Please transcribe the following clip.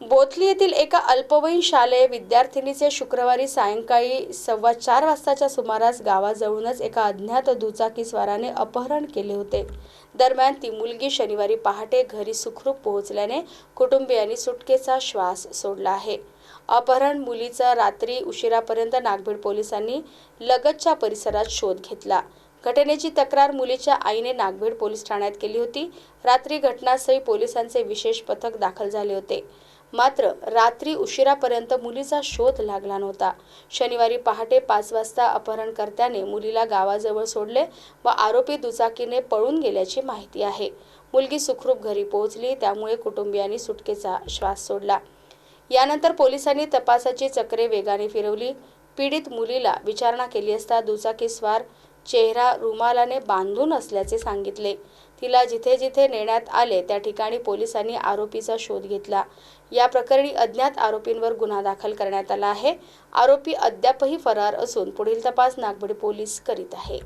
बोथली येथील एका अल्पवयीन शालेय विद्यार्थिनीचे शुक्रवारी सायंकाळी सव्वा चार वाजताच्या सुमारास गावाजवळूनच एका अज्ञात दुचाकीस्वाराने अपहरण केले होते. दरम्यान ती मुलगी शनिवारी पहाटे घरी सुखरूप पोहोचल्याने कुटुंबियांनी सुटकेचा श्वास सोडला आहे. अपहरण मुलीचा रात्री उशिरापर्यंत नागभीड पोलिसांनी लगतच्या परिसरात शोध घेतला. घटनेची तक्रार मुलीच्या आईने नागभीड पोलीस ठाण्यात केली होती. रात्री घटनास्थळी पोलिसांचे विशेष पथक दाखल झाले होते. मात्र रात्री उशिरापर्यंत मुलीचा शोध लागला नव्हता. शनिवारी पहाटे पाच वाजता अपहरणकर्त्याने मुलीला गावाजवळ सोडले व आरोपी दुचाकीने पळून गेल्याची माहिती आहे. मुलगी सुखरूप घरी पोहोचली त्यामुळे कुटुंबियांनी सुटकेचा श्वास सोडला. यानंतर पोलिसांनी तपासाची चक्रे वेगाने फिरवली. पीडित मुलीला विचारणा केली असता दुचाकीस्वार चेहरा रुमालाने बांधून असल्याचे सांगितले. तिला जिथे जिथे नेण्यात आले त्या ठिकाणी पोलिसांनी आरोपीचा शोध घेतला. या प्रकरणी अज्ञात आरोपींवर गुन्हा दाखल करण्यात आला आहे. आरोपी अद्यापही फरार असून पुढील तपास नागभीड पोलीस करीत आहे.